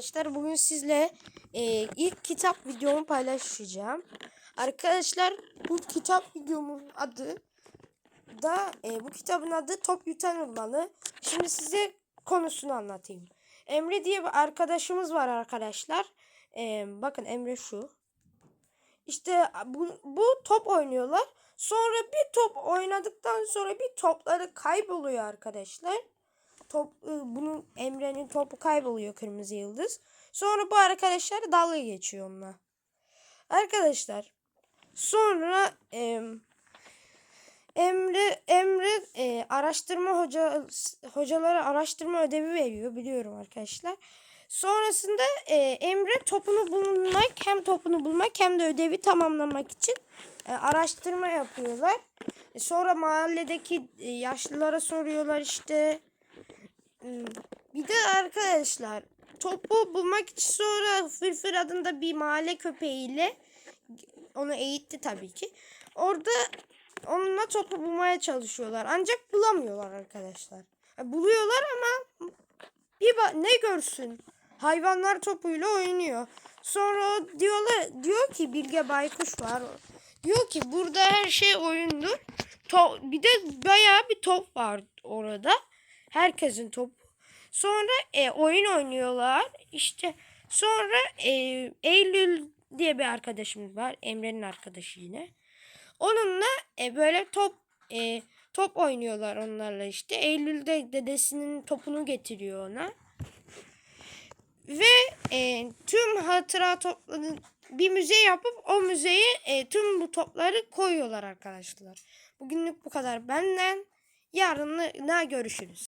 Arkadaşlar bugün sizle e, ilk kitap videomu paylaşacağım. Arkadaşlar bu kitap videomun adı da e, bu kitabın adı Top Yutan Olmalı. Şimdi size konusunu anlatayım. Emre diye bir arkadaşımız var arkadaşlar. E, bakın Emre şu. İşte bu, bu top oynuyorlar. Sonra bir top oynadıktan sonra bir topları kayboluyor arkadaşlar. Top e, bunun Emre'nin topu kayboluyor kırmızı yıldız. Sonra bu arkadaşlar dalga geçiyor onunla. Arkadaşlar sonra e, Emre Emre e, araştırma hoca hocalara araştırma ödevi veriyor biliyorum arkadaşlar. Sonrasında e, Emre topunu bulmak hem topunu bulmak hem de ödevi tamamlamak için e, araştırma yapıyorlar. E, sonra mahalledeki e, yaşlılara soruyorlar işte. Hmm, Bir de arkadaşlar topu bulmak için sonra Fırfır adında bir mahalle köpeğiyle onu eğitti tabii ki. Orada onunla topu bulmaya çalışıyorlar. Ancak bulamıyorlar arkadaşlar. Buluyorlar ama bir ne görsün? Hayvanlar topuyla oynuyor. Sonra diyorlar diyor ki Bilge Baykuş var. Diyor ki burada her şey oyundur. To- bir de bayağı bir top var orada. Herkesin topu. Sonra e, oyun oynuyorlar. İşte sonra e, Eylül diye bir arkadaşımız var. Emre'nin arkadaşı yine. Onunla e, böyle top e, top oynuyorlar onlarla işte. Eylül'de dedesinin topunu getiriyor ona. Ve e, tüm hatıra topları bir müze yapıp o müzeye e, tüm bu topları koyuyorlar arkadaşlar. Bugünlük bu kadar benden. Yarın görüşürüz.